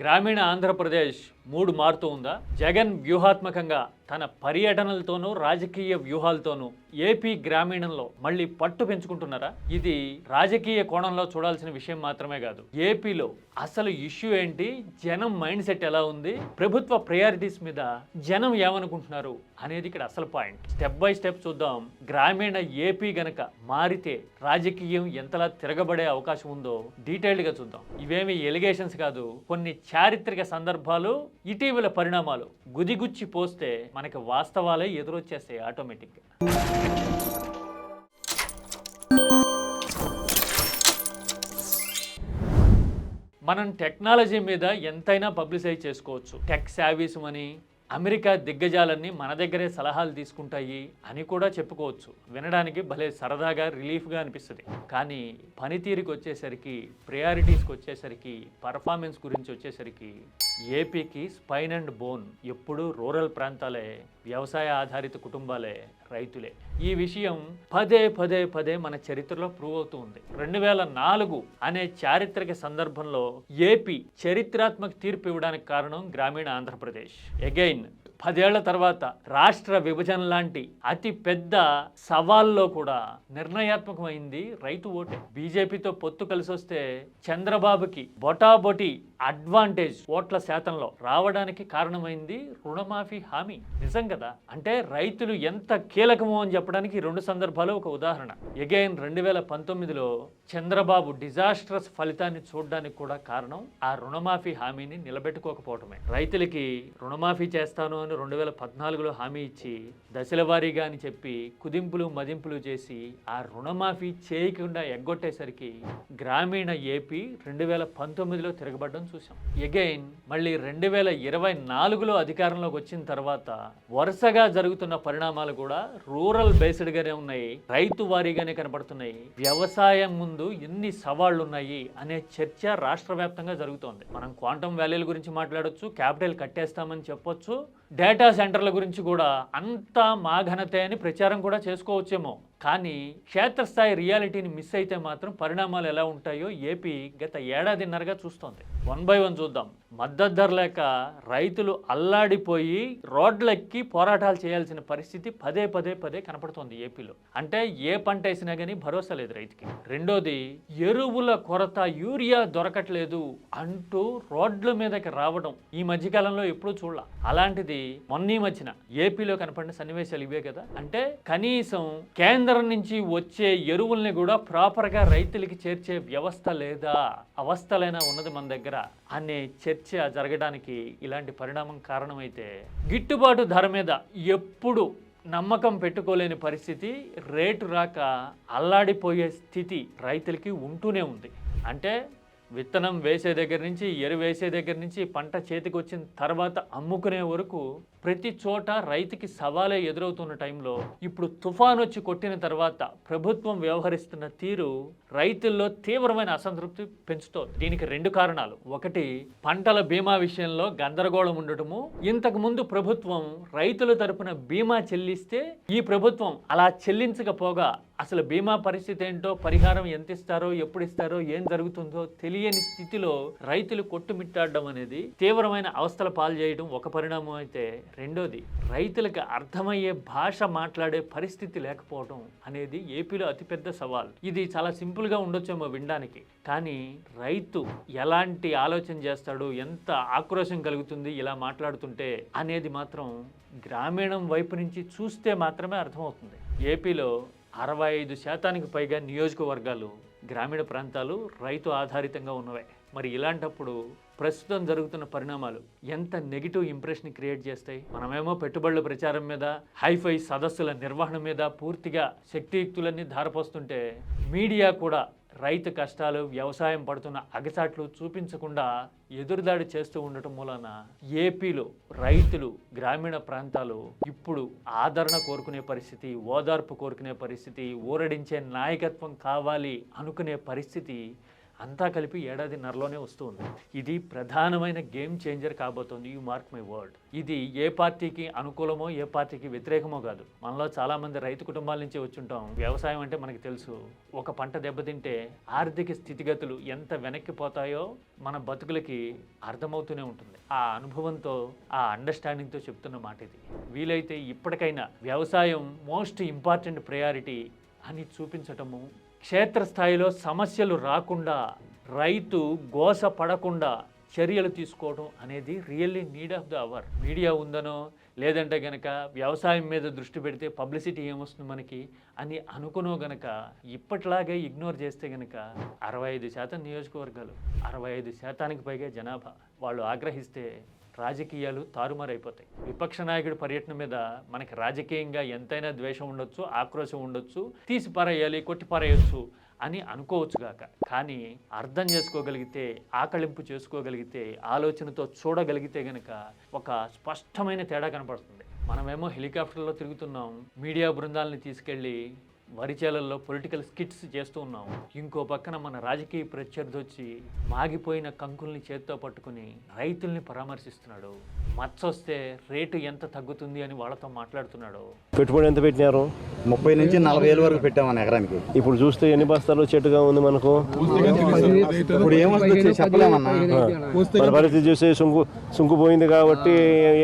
గ్రామీణ ఆంధ్రప్రదేశ్ మూడు మారుతూ ఉందా? జగన్ వ్యూహాత్మకంగా తన పర్యటనలతోనూ రాజకీయ వ్యూహాలతోనూ ఏపీ గ్రామీణంలో మళ్ళీ పట్టు పెంచుకుంటున్నారా? ఇది రాజకీయ కోణంలో చూడాల్సిన విషయం మాత్రమే కాదు. ఏపీలో అసలు ఇష్యూ ఏంటి? జనం మైండ్ సెట్ ఎలా ఉంది? ప్రభుత్వ ప్రయారిటీస్ మీద జనం ఏమనుకుంటున్నారు అనేది ఇక్కడ అసలు పాయింట్. స్టెప్ బై స్టెప్ చూద్దాం. గ్రామీణ ఏపీ గనక మారితే రాజకీయం ఎంతలా తిరగబడే అవకాశం ఉందో డీటెయిల్డ్గా చూద్దాం. ఇవేమి ఎలిగేషన్స్ కాదు. కొన్ని చారిత్రక సందర్భాలు ఇటీవల పరిణామాలు గుదిగుచ్చి పోస్తే మనకి వాస్తవాలే ఎదురొచ్చేస్తాయి ఆటోమేటిక్గా. మనం టెక్నాలజీ మీద ఎంతైనా పబ్లిసైజ్ చేసుకోవచ్చు. టెక్ శావీస్ అని అమెరికా దిగ్గజాలన్నీ మన దగ్గరే సలహాలు తీసుకుంటాయి అని కూడా చెప్పుకోవచ్చు. వినడానికి భలే సరదాగా రిలీఫ్గా అనిపిస్తుంది. కానీ పనితీరుకి వచ్చేసరికి ప్రయారిటీస్కి వచ్చేసరికి పర్ఫార్మెన్స్ గురించి వచ్చేసరికి ఏపీకి స్పైన్ అండ్ బోన్ ఎప్పుడూ రూరల్ ప్రాంతాలే వ్యవసాయ ఆధారిత కుటుంబాలే రైతులే. ఈ విషయం పదే పదే పదే మన చరిత్రలో ప్రూవ్ అవుతూ ఉంది. రెండు వేల నాలుగు అనే చారిత్రక సందర్భంలో ఏపీ చరిత్రాత్మక తీర్పు ఇవ్వడానికి కారణం గ్రామీణ ఆంధ్రప్రదేశ్. అగైన్ పదేళ్ళ తర్వాత రాష్ట్ర విభజన లాంటి అతి పెద్ద సవాల్లో కూడా నిర్ణయాత్మకమైంది రైతు ఓటే. బీజేపీతో పొత్తు కలిసి వస్తే చంద్రబాబుకి బొటాబొటి అడ్వాంటేజ్ ఓట్ల శాతంలో రావడానికి కారణమైంది రుణమాఫీ హామీ. నిజం కదా? అంటే రైతులు ఎంత కీలకమో అని చెప్పడానికి రెండు సందర్భాలు ఒక ఉదాహరణ. ఎగైన్ రెండు వేల పంతొమ్మిదిలో చంద్రబాబు డిజాస్ట్రస్ ఫలితాన్ని చూడడానికి కూడా కారణం ఆ రుణమాఫీ హామీని నిలబెట్టుకోకపోవటమే. రైతులకి రుణమాఫీ చేస్తాను అని రెండు వేల పద్నాలుగులో హామీ ఇచ్చి దశల వారీగా అని చెప్పి కుదింపులు మదింపులు చేసి ఆ రుణమాఫీ చేయకుండా ఎగ్గొట్టేసరికి గ్రామీణ ఏపీ రెండు వేల పంతొమ్మిదిలో తిరగబడడం చూసాం ఎగైన్ మళ్ళీ రెండు వేల ఇరవై నాలుగులో అధికారంలోకి వచ్చిన తర్వాత వరుసగా జరుగుతున్న పరిణామాలు కూడా రూరల్ బేస్డ్గానే ఉన్నాయి. రైతు వారీగానే కనపడుతున్నాయి. వ్యవసాయం ముందు ఎన్ని సవాళ్ళు ఉన్నాయి అనే చర్చ రాష్ట్ర వ్యాప్తంగా జరుగుతోంది. మనం క్వాంటమ్ వ్యాలీల గురించి మాట్లాడొచ్చు క్యాపిటల్ కట్టేస్తామని చెప్పొచ్చు డేటా సెంటర్ల గురించి కూడా అంతా మా ఘనతే అని ప్రచారం కూడా చేసుకోవచ్చేమో. కానీ క్షేత్రస్థాయి రియాలిటీని మిస్ అయితే మాత్రం పరిణామాలు ఎలా ఉంటాయో ఏపీ గత ఏడాదిన్నరగా చూస్తోంది. వన్ బై వన్ చూద్దాం. మద్దతు ధర లేక రైతులు అల్లాడిపోయి రోడ్లెక్కి పోరాటాలు చేయాల్సిన పరిస్థితి పదే పదే పదే కనపడుతోంది ఏపీలో. అంటే ఏ పంట వేసినా కానీ భరోసా లేదు రైతుకి. రెండోది ఎరువుల కొరత యూరియా దొరకట్లేదు అంటూ రోడ్ల మీదకి రావడం ఈ మధ్యకాలంలో ఎప్పుడూ చూడాల. అలాంటిది మొన్న మధ్యన ఏపీలో కనపడిన సన్నివేశాలు ఇవే కదా. అంటే కనీసం కేంద్రం నుంచి వచ్చే ఎరువుల్ని కూడా ప్రాపర్గా రైతులకి చేర్చే వ్యవస్థ లేదా అవస్థలైనా ఉన్నది మన దగ్గర. అనే చర్చ జరగడానికి ఇలాంటి పరిణామం కారణమైతే గిట్టుబాటు ధర మీద ఎప్పుడు నమ్మకం పెట్టుకోలేని పరిస్థితి రేటు రాక అల్లాడిపోయే స్థితి రైతులకి ఉంటూనే ఉంది. అంటే విత్తనం వేసే దగ్గర నుంచి ఎరు వేసే దగ్గర నుంచి పంట చేతికి వచ్చిన తర్వాత అమ్ముకునే వరకు ప్రతి చోట రైతుకి సవాలే ఎదురవుతున్న టైంలో ఇప్పుడు తుఫాన్ వచ్చి కొట్టిన తర్వాత ప్రభుత్వం వ్యవహరిస్తున్న తీరు రైతుల్లో తీవ్రమైన అసంతృప్తి పెంచుతోంది. దీనికి రెండు కారణాలు. ఒకటి పంటల బీమా విషయంలో గందరగోళం ఉండటము. ఇంతకు ముందు ప్రభుత్వం రైతుల తరపున బీమా చెల్లిస్తే ఈ ప్రభుత్వం అలా చెల్లించకపోగా అసలు బీమా పరిస్థితి ఏంటో పరిహారం ఎంత ఇస్తారో ఎప్పుడు ఇస్తారో ఏం జరుగుతుందో తెలియని స్థితిలో రైతులు కొట్టుమిట్టాడడం అనేది తీవ్రమైన అవస్థల పాలు చేయడం ఒక పరిణామం అయితే రెండోది రైతులకు అర్థమయ్యే భాష మాట్లాడే పరిస్థితి లేకపోవడం అనేది ఏపీలో అతిపెద్ద సవాల్. ఇది చాలా సింపుల్గా ఉండొచ్చేమో వినడానికి కానీ రైతు ఎలాంటి ఆలోచన చేస్తాడు ఎంత ఆక్రోశం కలుగుతుంది ఇలా మాట్లాడుతుంటే అనేది మాత్రం గ్రామీణం వైపు నుంచి చూస్తే మాత్రమే అర్థమవుతుంది. ఏపీలో అరవై ఐదు శాతానికి పైగా నియోజకవర్గాలు గ్రామీణ ప్రాంతాలు రైతు ఆధారితంగా ఉన్నవే. మరి ఇలాంటప్పుడు ప్రస్తుతం జరుగుతున్న పరిణామాలు ఎంత నెగిటివ్ ఇంప్రెషన్ క్రియేట్ చేస్తాయి? మనమేమో పెట్టుబడుల ప్రచారం మీద హైఫై సదస్సుల నిర్వహణ మీద పూర్తిగా శక్తియుక్తులన్నీ ధారపోస్తుంటే మీడియా కూడా రైతు కష్టాలు వ్యవసాయం పడుతున్న అగచాట్లు చూపించకుండా ఎదురుదాడి చేస్తూ ఉండటం మూలన ఏపీలో రైతులు గ్రామీణ ప్రాంతాలు ఇప్పుడు ఆదరణ కోరుకునే పరిస్థితి ఓదార్పు కోరుకునే పరిస్థితి ఊరడించే నాయకత్వం కావాలి అనుకునే పరిస్థితి అంతా కలిపి ఏడాదిన్నరలోనే వస్తుంది. ఇది ప్రధానమైన గేమ్ చేంజర్ కాబోతోంది. You mark my word. ఇది ఏ పార్టీకి అనుకూలమో ఏ పార్టీకి వ్యతిరేకమో కాదు. మనలో చాలా మంది రైతు కుటుంబాల నుంచి వచ్చుంటాం. వ్యవసాయం అంటే మనకి తెలుసు. ఒక పంట దెబ్బతింటే ఆర్థిక స్థితిగతులు ఎంత వెనక్కి పోతాయో మన బతుకులకి అర్థమవుతూనే ఉంటుంది. ఆ అనుభవంతో ఆ అండర్స్టాండింగ్తో చెప్తున్న మాట ఇది. వీలైతే ఇప్పటికైనా వ్యవసాయం మోస్ట్ ఇంపార్టెంట్ ప్రయారిటీ అని చూపించటము క్షేత్రస్థాయిలో సమస్యలు రాకుండా రైతు గోస పడకుండా చర్యలు తీసుకోవడం అనేది really need of the hour. Media ఉందనో లేదంటే గనక వ్యవసాయం మీద దృష్టి పెడితే పబ్లిసిటీ ఏమొస్తుంది మనకి అని అనుకునో గనక ఇప్పట్లాగే ఇగ్నోర్ చేస్తే గనక అరవై ఐదు శాతం నియోజకవర్గాలు అరవై ఐదు శాతానికి పైగా జనాభా వాళ్ళు ఆగ్రహిస్తే రాజకీయాలు తారుమారైపోతాయి. విపక్ష నాయకుడి పర్యటన మీద మనకి రాజకీయంగా ఎంతైనా ద్వేషం ఉండొచ్చు ఆక్రోశం ఉండొచ్చు తీసి పారేయాలి కొట్టి పారేయొచ్చు అని అనుకోవచ్చుగాక కానీ అర్థం చేసుకోగలిగితే ఆకలింపు చేసుకోగలిగితే ఆలోచనతో చూడగలిగితే గనక ఒక స్పష్టమైన తేడా కనపడుతుంది. మనమేమో హెలికాప్టర్లో తిరుగుతున్నాం మీడియా బృందాలని తీసుకెళ్ళి వరిచేలల్లో పొలిటికల్ స్కిట్స్ చేస్తూ ఉన్నాం. ఇంకో పక్కన మన రాజకీయ ప్రత్యర్థి వచ్చి మాగిపోయిన కంకుల్ని చేత్తో పట్టుకుని రైతుల్ని పరామర్శిస్తున్నాడు. మచ్చొస్తే రేటు ఎంత తగ్గుతుంది అని వాళ్ళతో మాట్లాడుతున్నాడు. పెట్టుబడి ఎంత పెట్టినారు? ముప్పై నుంచి నలభై వేల వరకు పెట్టామని ఎకరానికి. ఇప్పుడు చూస్తే ఎన్ని బస్తాలు చెట్టుగా ఉంది మనకు? ఇప్పుడు ఏమొస్తుంది చెప్పలేమన్నా? మన పరిస్థితి చూస్తే సుంకు సుంకు పోయింది కాబట్టి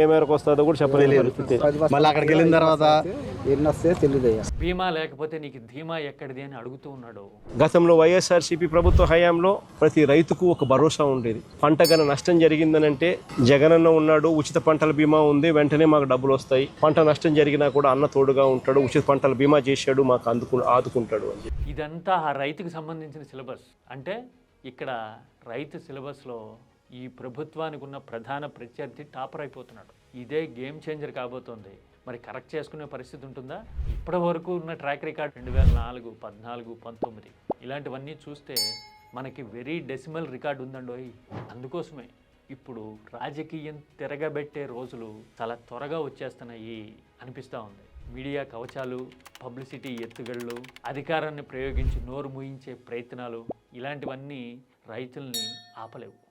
ఏ- మేరకు వస్తుందో కూడా పరిస్థితి. మళ్ళీ అక్కడికి వెళ్ళిన తర్వాత ఎన్ని వస్తే తెలియదు బీమా లేకపోతే నీకు ధీమా ఎక్కడిది అని అడుగుతూ ఉన్నాడు. గతంలో వైఎస్ఆర్సీపీ ప్రభుత్వ హయాంలో ప్రతి రైతుకు ఒక భరోసా ఉండేది. పంట గన నష్టం జరిగిందనంటే జగనన్న ఉన్నాడు ఉచిత పంటల బీమా ఉంది వెంటనే మాకు డబ్బులు వస్తాయి. పంట నష్టం జరిగినా కూడా అన్న తోడుగా ఉంటాడు ఉచిత పంటల బీమా చేశాడు మాకు అందుకు ఆదుకుంటాడు అని. ఇదంతా ఆ రైతుకు సంబంధించిన సిలబస్. అంటే ఇక్కడ రైతు సిలబస్లో ఈ ప్రభుత్వానికి ఉన్న ప్రధాన ప్రత్యర్థి టాపర్ అయిపోతున్నాడు. ఇదే గేమ్ చేంజర్ కాబోతోంది. మరి కరెక్ట్ చేసుకునే పరిస్థితి ఉంటుందా? ఇప్పటి వరకు ఉన్న ట్రాక్ రికార్డ్ రెండు వేల నాలుగు పద్నాలుగు పంతొమ్మిది. ఇలాంటివన్నీ చూస్తే మనకి వెరీ డెసిమల్ రికార్డు ఉందండోయ్. అందుకోసమే ఇప్పుడు రాజకీయం తిరగబెట్టే రోజులు చాలా త్వరగా వచ్చేస్తున్నాయి అనిపిస్తూ ఉంది. మీడియా కవచాలు పబ్లిసిటీ ఎత్తుగళ్ళు అధికారాన్ని ప్రయోగించి నోరు మూయించే ప్రయత్నాలు ఇలాంటివన్నీ రైతుల్ని ఆపలేవు.